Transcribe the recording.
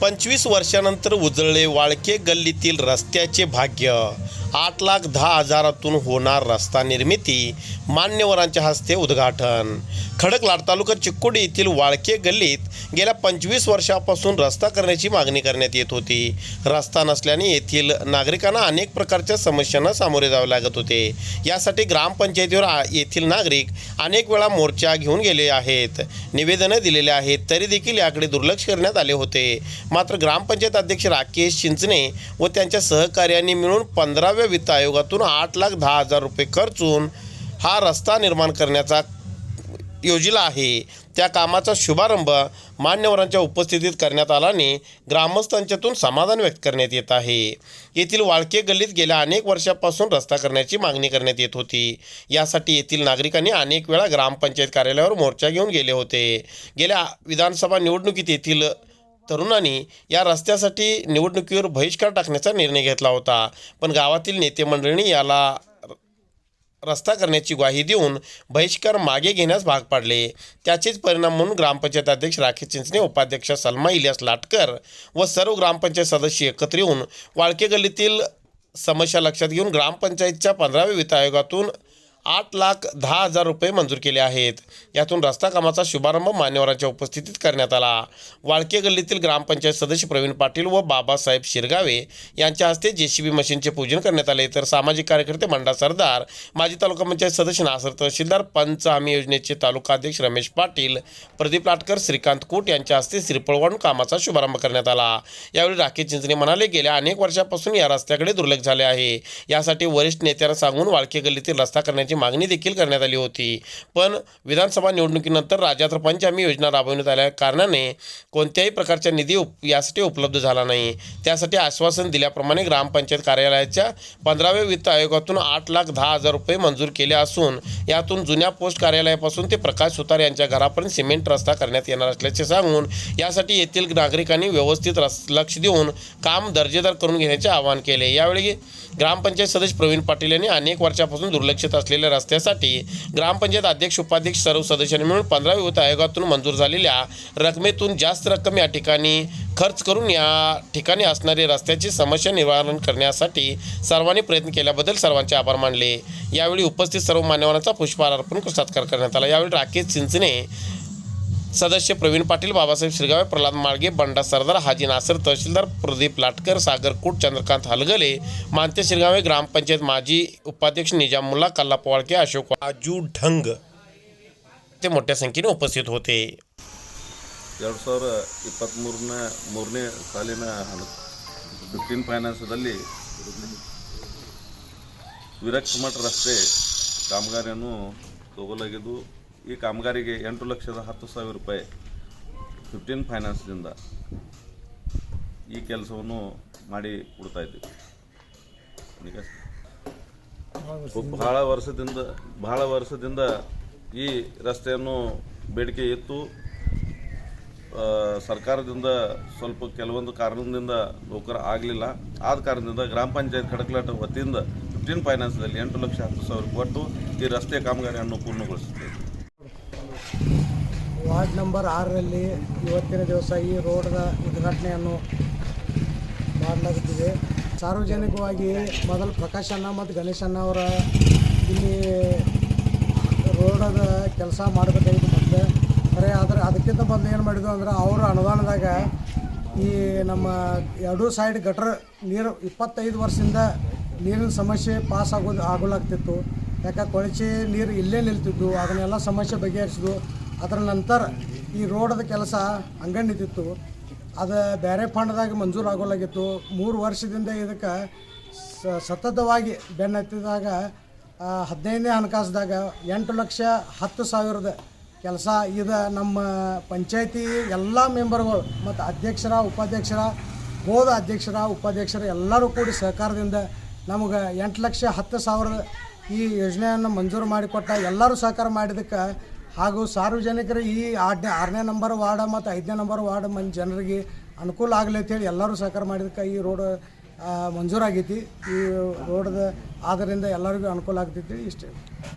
पंचवीस वर्षानंतर उजळले वाळके गल्लीतील रस्त्याचे भाग्य. आठ लाख दहा हजारातून होणार रस्ता निर्मिती मान्यवरांच्या हस्ते उद्घाटन. खडकलाट तालुका चिक्कोडी येथील वाळके गल्लीत गेल्या पंचवीस वर्षापासून रस्ता करण्याची मागणी करण्यात येत होती. रस्ता नसल्याने येथील नागरिकांना अनेक प्रकारच्या समस्यांना सामोरे जावे लागत होते. यासाठी ग्रामपंचायतीवर येथील नागरिक अनेक वेळा मोर्चा घेऊन गेले आहेत. निवेदनं दिलेले आहेत तरी देखील याकडे दुर्लक्ष करण्यात आले होते. मात्र ग्रामपंचायत अध्यक्ष राकेश चिंचणे व त्यांच्या सहकार्यांनी मिळून पंधराव्या वित्त आयोगातून आठ लाख दहा हजार रुपये खर्चून हा रस्ता निर्माण करण्याचा योजिला आहे. त्या कामाचा शुभारंभ मान्यवरांच्या उपस्थितीत करण्यात आल्याने ग्रामस्थांच्यातून समाधान व्यक्त करण्यात येत आहे. येथील वाळके गल्लीत गेल्या अनेक वर्षापासून रस्ता करण्याची मागणी करण्यात येत होती. यासाठी येथील नागरिकांनी अनेक वेळा ग्रामपंचायत कार्यालयावर मोर्चा घेऊन गेले होते. गेल्या विधानसभा निवडणुकीत येथील तरुणांनी या रस्त्यासाठी निवडणुकीवर बहिष्कार टाकण्याचा निर्णय घेतला होता. पण गावातील नेते मंडळींनी याला रस्ता करण्याची ग्वाही देऊन बहिष्कार मागे घेण्यास भाग पाडले. त्याचेच परिणाम म्हणून ग्रामपंचायत अध्यक्ष राकेश चिंचणे उपाध्यक्ष सलमा इलियास लाटकर व सर्व ग्रामपंचायत सदस्य एकत्र येऊन वाळके गल्लीतील समस्या लक्षात घेऊन ग्रामपंचायतच्या पंधराव्या वित्त आयोगातून आठ लाख दहा हजार रुपये मंजूर केले आहेत. यातून रस्ता कामाचा शुभारंभ मान्यवरांच्या उपस्थितीत करण्यात आला. वाळके गल्लीतील ग्रामपंचायत सदस्य प्रवीण पाटील व बाबासाहेब शिरगावे यांच्या हस्ते जेसीबी मशीनचे पूजन करण्यात आले. तर सामाजिक कार्यकर्ते मंडा सरदार माजी तालुका पंचायत सदस्य नासर तहसीलदार पंच हमी योजनेचे तालुका अध्यक्ष रमेश पाटील प्रदीप लाटकर श्रीकांत कोट यांच्या हस्ते श्रीफळ वाढून कामाचा शुभारंभ करण्यात आला. यावेळी राकेश चिंचणे म्हणाले गेल्या अनेक वर्षापासून या रस्त्याकडे दुर्लक्ष झाले आहे. यासाठी वरिष्ठ नेत्यांना सांगून वाळके गल्लीतील रस्ता करण्याची मागणी देखील करण्यात आली होती. पण विधानसभा निवडणुकीनंतर राज्यात पंचआमी योजना राबवण्यात आल्या कारणाने कोणत्याही प्रकारचा निधी उप यासाठी उपलब्ध झाला नाही. त्यासाठी आश्वासन दिल्याप्रमाणे ग्रामपंचायत कार्यालयाच्या पंधराव्या वित्त आयोगातून आठ लाख दहा हजार रुपये मंजूर केले असून यातून जुन्या पोस्ट कार्यालयापासून ते प्रकाश सुतार यांच्या घरापर्यंत सिमेंट रस्ता करण्यात येणार असल्याचे सांगून यासाठी येथील नागरिकांनी व्यवस्थित रस लक्ष देऊन काम दर्जेदार करून घेण्याचे आवाहन केले. यावेळी ग्रामपंचायत सदस्य प्रवीण पाटील यांनी अनेक वर्षापासून दुर्लक्षित असलेल्या रस्त्यासाठी ग्रामपंचायत अध्यक्ष उपाध्यक्ष सर्व सदस्यांनी मिळून पंधरा वित्त आयोगातून मंजूर झालेल्या रकमेतून जास्त रक्कम या ठिकाणी खर्च करून या ठिकाणी असणारी रस्त्याची समस्या निवारण करण्यासाठी सर्वांनी प्रयत्न केल्याबद्दल सर्वांचे आभार मानले. यावेळी उपस्थित सर्व मान्यवरांचा पुष्पहार अर्पण सत्कार करण्यात आला. यावेळी राकेश चिंचणे सदस्य प्रवीण पाटील बाबासाहेब शिरगावे प्रल्हाद माळगे बंडा सरदार हाजी नासर तहसीलदार प्रदीप लाटकर सागर कुट चंद्रकांत हलगले मानते शिरगावे ग्रामपंचायत माजी उपाध्यक्ष निजामुल्ला कल्ला पोवाळके अशोक आजू ढंग ते मोठ्या संख्येने उपस्थित होते ಎರಡು ಸಾವಿರ ಇಪ್ಪತ್ತ್ಮೂರನೇ ಮೂರನೇ ಸಾಲಿನ ಫಿಫ್ಟೀನ್ ಫೈನಾನ್ಸದಲ್ಲಿ ವಿರಕ್ತ ಮಠ ರಸ್ತೆ ಕಾಮಗಾರಿಯನ್ನು ತಗೊಲಾಗಿದ್ದು ಈ ಕಾಮಗಾರಿಗೆ ಎಂಟು ಲಕ್ಷದ ಹತ್ತು ಸಾವಿರ ರೂಪಾಯಿ ಫಿಫ್ಟೀನ್ ಫೈನಾನ್ಸ್ದಿಂದ ಈ ಕೆಲಸವನ್ನು ಮಾಡಿ ಕೊಡ್ತಾ ಇದ್ದೀವಿ ಬಹಳ ವರ್ಷದಿಂದ ಬಹಳ ವರ್ಷದಿಂದ ಈ ರಸ್ತೆಯನ್ನು ಬೇಡಿಕೆ ಇತ್ತು. ಸರ್ಕಾರದಿಂದ ಸ್ವಲ್ಪ ಕೆಲವೊಂದು ಕಾರಣದಿಂದ ನೌಕರ ಆಗಲಿಲ್ಲ. ಆದ ಕಾರಣದಿಂದ ಗ್ರಾಮ ಪಂಚಾಯತ್ ಕಡಕಲಾಟ ವತಿಯಿಂದ ಫಿಫ್ಟೀನ್ ಫೈನಾನ್ಸ್ದಲ್ಲಿ ಎಂಟು ಲಕ್ಷ ಹತ್ತು ಸಾವಿರ ಕೊಟ್ಟು ಈ ರಸ್ತೆ ಕಾಮಗಾರಿಯನ್ನು ಪೂರ್ಣಗೊಳಿಸುತ್ತೇವೆ ವಾರ್ಡ್ ನಂಬರ್ ಆರರಲ್ಲಿ ಇವತ್ತಿನ ದಿವಸ ಈ ರೋಡ್ನ ಉದ್ಘಾಟನೆಯನ್ನು ಮಾಡಲಾಗುತ್ತಿದೆ. ಸಾರ್ವಜನಿಕವಾಗಿ ಮೊದಲು ಪ್ರಕಾಶ್ ಅಣ್ಣ ಮತ್ತು ಗಣೇಶ್ ಅಣ್ಣ ಅವರ ಇಲ್ಲಿ ರೋಡದ ಕೆಲಸ ಮಾಡಬೇಕಾಗಿತ್ತು ಮತ್ತೆ. ಅರೆ, ಆದರೆ ಅದಕ್ಕಿಂತ ಮೊದಲು ಏನು ಮಾಡಿದ್ವು ಅಂದ್ರೆ ಅವರ ಅನುದಾನದಾಗ ಈ ನಮ್ಮ ಎರಡೂ ಸೈಡ್ ಗಟ್ರ ನೀರು ಇಪ್ಪತ್ತೈದು ವರ್ಷದಿಂದ ನೀರಿನ ಸಮಸ್ಯೆ ಪಾಸ್ ಆಗೋದು ಆಗೋಲಾಗ್ತಿತ್ತು. ಯಾಕೆ ಕೊಳಚೆ ನೀರು ಇಲ್ಲೇ ನಿಲ್ತಿದ್ದು ಅದನ್ನೆಲ್ಲ ಸಮಸ್ಯೆ ಬಗೆಹರಿಸಿದ್ವು. ಅದರ ನಂತರ ಈ ರೋಡದ ಕೆಲಸ ಹಂಗೆ ನಿಂತಿತ್ತು ಅದು ಬೇರೆ ಫಂಡ್ದಾಗ ಮಂಜೂರು ಆಗೋಲಾಗಿತ್ತು. ಮೂರು ವರ್ಷದಿಂದ ಇದಕ್ಕೆ ಸತತವಾಗಿ ಬೆನ್ನತ್ತಿದಾಗ ಹದಿನೈದನೇ ಹಣಕಾಸುದಾಗ ಎಂಟು ಲಕ್ಷ ಹತ್ತು ಸಾವಿರದ ಕೆಲಸ. ಇದು ನಮ್ಮ ಪಂಚಾಯತಿ ಎಲ್ಲ ಮೆಂಬರ್ಗಳು ಮತ್ತು ಅಧ್ಯಕ್ಷರ, ಉಪಾಧ್ಯಕ್ಷರ ಹೋದ ಅಧ್ಯಕ್ಷರ, ಉಪಾಧ್ಯಕ್ಷರ ಎಲ್ಲರೂ ಕೂಡಿ ಸಹಕಾರದಿಂದ ನಮಗೆ ಎಂಟು ಲಕ್ಷ ಹತ್ತು ಸಾವಿರದ ಈ ಯೋಜನೆಯನ್ನು ಮಂಜೂರು ಮಾಡಿಕೊಟ್ಟ ಎಲ್ಲರೂ ಸಹಕಾರ ಮಾಡಿದ್ದಕ್ಕೆ ಹಾಗೂ ಸಾರ್ವಜನಿಕರು ಈ ಆರನೇ ಆರನೇ ನಂಬರ್ ವಾರ್ಡ ಮತ್ತು ಐದನೇ ನಂಬರ್ ವಾರ್ಡ್ ಮಂದಿ ಜನರಿಗೆ ಅನುಕೂಲ ಆಗಲಿ ಅಂತೇಳಿ ಎಲ್ಲರೂ ಸಹಕಾರ ಮಾಡಿದಕ್ಕೆ ಈ ರೋಡ್ ಮಂಜೂರಾಗೈತಿ. ಈ ರೋಡ್ದ ಆದ್ದರಿಂದ ಎಲ್ಲರಿಗೂ ಅನುಕೂಲ ಆಗ್ತೈತಿ ಇಷ್ಟೇ.